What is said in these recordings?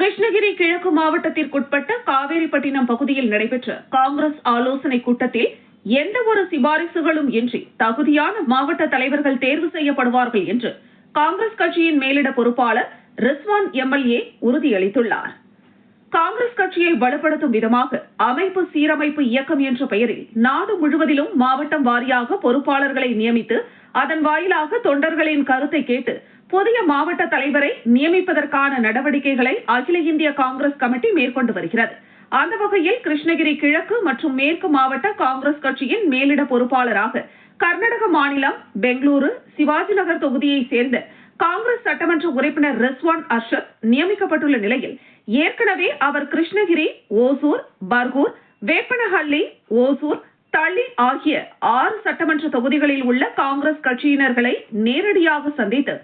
கிருஷ்ணகிரி கிழக்கு மாவட்டத்திற்குட்பட்ட காவேரிப்பட்டினம் பகுதியில் நடைபெற்ற காங்கிரஸ் ஆலோசனைக் கூட்டத்தில் எந்த ஒரு சிபாரிசுகளும் இன்றி தகுதியான மாவட்ட தலைவர்கள் தேர்வு செய்யப்படுவார்கள் என்று காங்கிரஸ் கட்சியின் மேலிட பொறுப்பாளர் ரிஸ்வான் எம்எல்ஏ உறுதியளித்துள்ளார். காங்கிரஸ் கட்சியை வலுப்படுத்தும் விதமாக அமைப்பு சீரமைப்பு இயக்கம் என்ற பெயரில் நாடு முழுவதிலும் மாவட்டம் வாரியாக பொறுப்பாளர்களை நியமித்து அதன் வாயிலாக தொண்டர்களின் கருத்தை கேட்டு புதிய மாவட்ட தலைவரை நியமிப்பதற்கான நடவடிக்கைகளை அகில இந்திய காங்கிரஸ் கமிட்டி மேற்கொண்டு வருகிறது. அந்த வகையில் கிருஷ்ணகிரி கிழக்கு மற்றும் மேற்கு மாவட்ட காங்கிரஸ் கட்சியின் மேலிட பொறுப்பாளராக கர்நாடக மாநிலம் பெங்களூரு சிவாஜி நகர் தொகுதியைச் சேர்ந்த காங்கிரஸ் சட்டமன்ற உறுப்பினர் ரிஸ்வான் அர்ஷத் நியமிக்கப்பட்டுள்ள நிலையில் ஏற்கனவே அவர் கிருஷ்ணகிரி ஓசூர் பர்கூர் வேப்பனஹள்ளி ஓசூர் தள்ளி ஆகிய ஆறு சட்டமன்ற தொகுதிகளில் உள்ள காங்கிரஸ் கட்சியினர்களை நேரடியாக சந்தித்து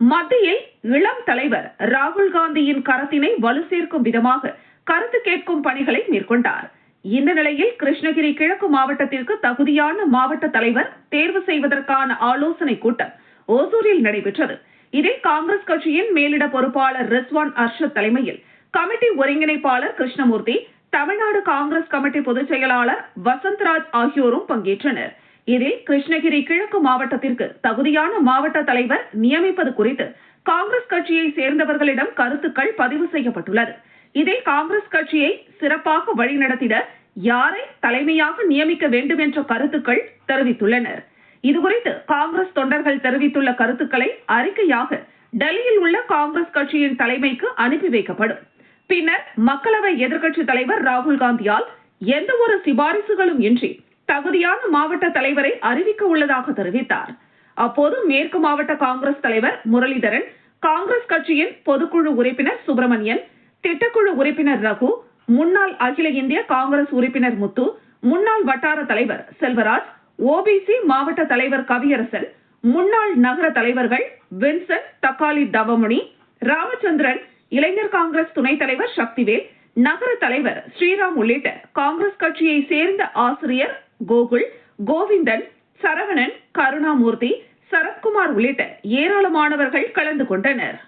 மத்தியில் இளம் தலைவர் ராகுல் காந்தியின் கரத்தினை வலு சேர்க்கும் விதமாக கருத்து கேட்கும் பணிகளை மேற்கொண்டார். இந்த நிலையில் கிருஷ்ணகிரி கிழக்கு மாவட்டத்திற்கு தகுதியான மாவட்ட தலைவர் தேர்வு செய்வதற்கான ஆலோசனை கூட்டம் ஓசூரில் நடைபெற்றது. இதில் காங்கிரஸ் கட்சியின் மேலிட பொறுப்பாளர் ரிஸ்வான் அர்ஷத் தலைமையில் கமிட்டி ஒருங்கிணைப்பாளர் கிருஷ்ணமூர்த்தி தமிழ்நாடு காங்கிரஸ் கமிட்டி பொதுச் செயலாளர் வசந்த்ராஜ் ஆகியோரும் பங்கேற்றனர். இதில் கிருஷ்ணகிரி கிழக்கு மாவட்டத்திற்கு தகுதியான மாவட்ட தலைவர் நியமிப்பது குறித்து காங்கிரஸ் கட்சியை சேர்ந்தவர்களிடம் கருத்துக்கள் பதிவு செய்யப்பட்டுள்ளது. இதில் காங்கிரஸ் கட்சியை சிறப்பாக வழிநடத்திட யாரை தலைமையாக நியமிக்க வேண்டும் என்ற கருத்துக்கள் தெரிவித்துள்ளனர். இதுகுறித்து காங்கிரஸ் தொண்டர்கள் தெரிவித்துள்ள கருத்துக்களை அறிக்கையாக டெல்லியில் உள்ள காங்கிரஸ் கட்சியின் தலைமைக்கு அனுப்பி வைக்கப்படும். பின்னர் மக்களவை எதிர்க்கட்சித் தலைவர் ராகுல் காந்தியால் எந்த ஒரு சிபாரிசுகளும் இன்றி தகுதியான மாவட்ட தலைவரை அறிவிக்க உள்ளதாக தெரிவித்தார். அப்போது மேற்கு மாவட்ட காங்கிரஸ் தலைவர் முரளிதரன் காங்கிரஸ் கட்சியின் பொதுக்குழு உறுப்பினர் சுப்பிரமணியன் திட்டக்குழு உறுப்பினர் ரகு முன்னாள் அகில இந்திய காங்கிரஸ் உறுப்பினர் முத்து முன்னாள் வட்டார தலைவர் செல்வராஜ் ஓபிசி மாவட்ட தலைவர் கவியரசன் முன்னாள் நகர தலைவர்கள் வின்சன் தக்காளி தவமணி ராமச்சந்திரன் இளைஞர் காங்கிரஸ் துணைத் தலைவர் சக்திவேல் நகர தலைவர் ஸ்ரீராம் உள்ளிட்ட காங்கிரஸ் கட்சியை சேர்ந்த ஆசிரியர் கோகுல் கோவிந்தன் சரவணன் கருணாமூர்த்தி சரத்குமார் உள்ளிட்ட ஏராளமானவர்கள் கலந்து கொண்டனர்.